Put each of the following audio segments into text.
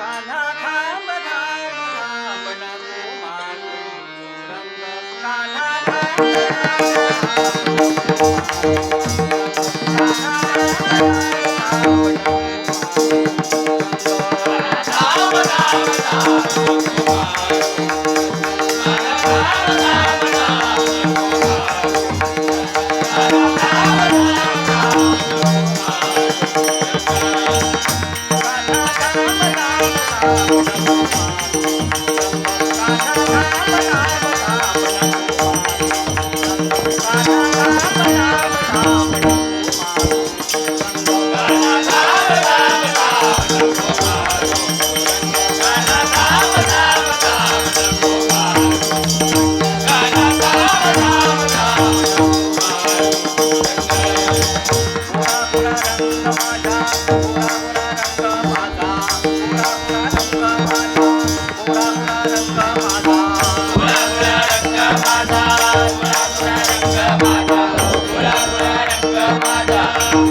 কালা Bye.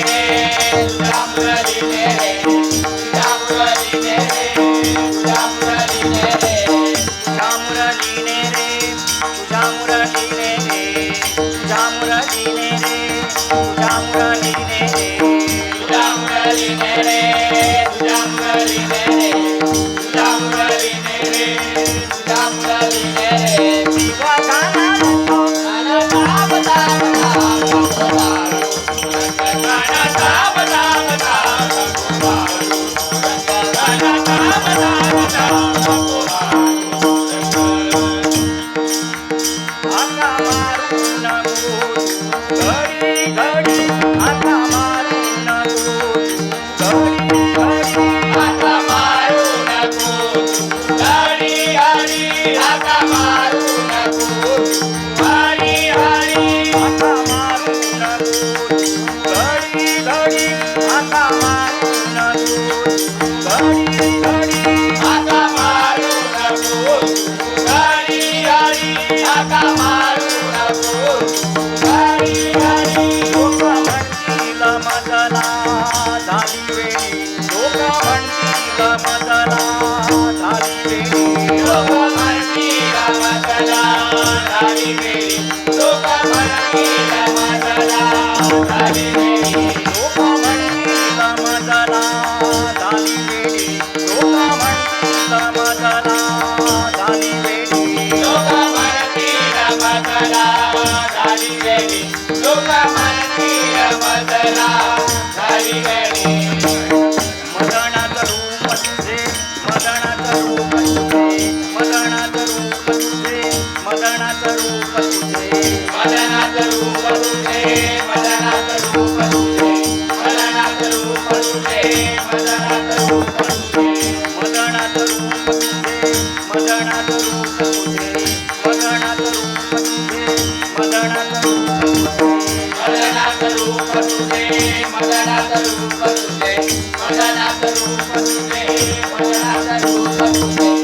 Jamari, Jamari, Jamari, Jamari, झाली लोक म्हणती बदला. झाली Thank you.